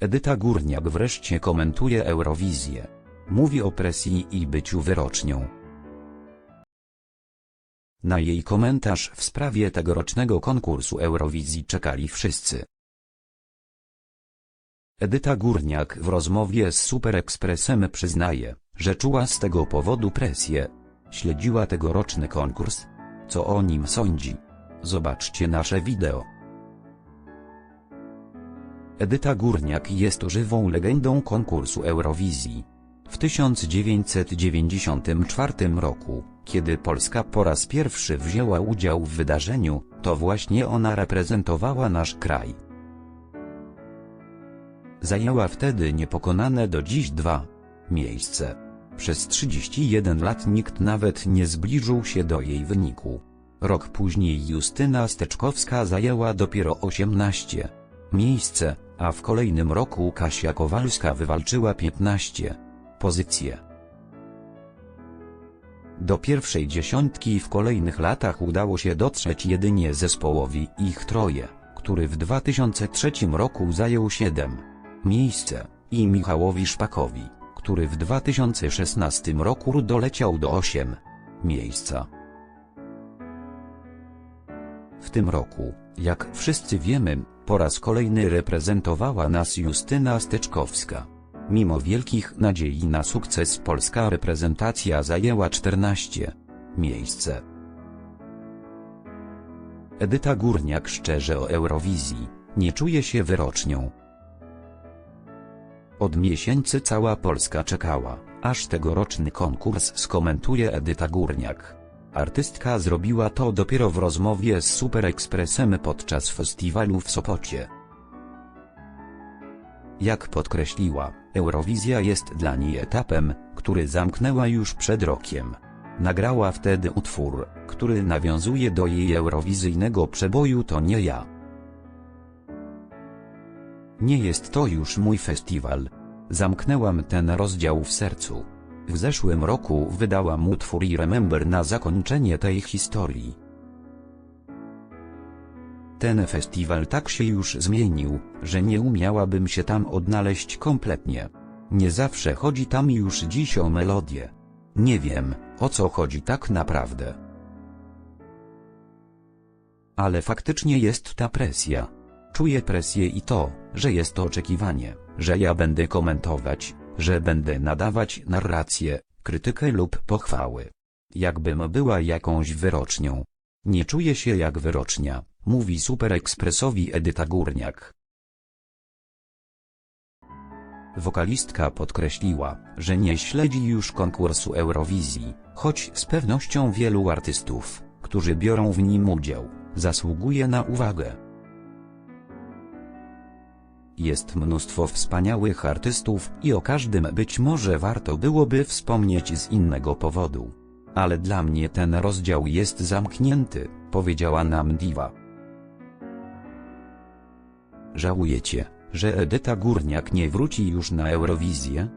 Edyta Górniak wreszcie komentuje Eurowizję. Mówi o presji i byciu wyrocznią. Na jej komentarz w sprawie tegorocznego konkursu Eurowizji czekali wszyscy. Edyta Górniak w rozmowie z Super Expressem przyznaje, że czuła z tego powodu presję. Śledziła tegoroczny konkurs. Co o nim sądzi? Zobaczcie nasze wideo. Edyta Górniak jest żywą legendą konkursu Eurowizji. W 1994 roku, kiedy Polska po raz pierwszy wzięła udział w wydarzeniu, to właśnie ona reprezentowała nasz kraj. Zajęła wtedy niepokonane do dziś dwa miejsce. Przez 31 lat nikt nawet nie zbliżył się do jej wyniku. Rok później Justyna Steczkowska zajęła dopiero 18 miejsce, a w kolejnym roku Kasia Kowalska wywalczyła 15 pozycje. Do pierwszej dziesiątki w kolejnych latach udało się dotrzeć jedynie zespołowi Ich Troje, który w 2003 roku zajął 7 miejsce, i Michałowi Szpakowi, który w 2016 roku doleciał do 8 miejsca. W tym roku, jak wszyscy wiemy, po raz kolejny reprezentowała nas Justyna Steczkowska. Mimo wielkich nadziei na sukces polska reprezentacja zajęła 14 miejsce. Edyta Górniak szczerze o Eurowizji, nie czuje się wyrocznią. Od miesięcy cała Polska czekała, aż tegoroczny konkurs skomentuje Edyta Górniak. Artystka zrobiła to dopiero w rozmowie z Super Expressem podczas festiwalu w Sopocie. Jak podkreśliła, Eurowizja jest dla niej etapem, który zamknęła już przed rokiem. Nagrała wtedy utwór, który nawiązuje do jej eurowizyjnego przeboju To nie ja. Nie jest to już mój festiwal. Zamknęłam ten rozdział w sercu. W zeszłym roku wydałam utwór i Remember na zakończenie tej historii. Ten festiwal tak się już zmienił, że nie umiałabym się tam odnaleźć kompletnie. Nie zawsze chodzi tam już dziś o melodię. Nie wiem, o co chodzi tak naprawdę. Ale faktycznie jest ta presja. Czuję presję i to, że jest to oczekiwanie, że ja będę komentować, że będę nadawać narrację, krytykę lub pochwały. Jakbym była jakąś wyrocznią. Nie czuję się jak wyrocznia, mówi Super Expressowi Edyta Górniak. Wokalistka podkreśliła, że nie śledzi już konkursu Eurowizji, choć z pewnością wielu artystów, którzy biorą w nim udział, zasługuje na uwagę. Jest mnóstwo wspaniałych artystów i o każdym być może warto byłoby wspomnieć z innego powodu. Ale dla mnie ten rozdział jest zamknięty, powiedziała nam Diva. Żałujecie, że Edyta Górniak nie wróci już na Eurowizję?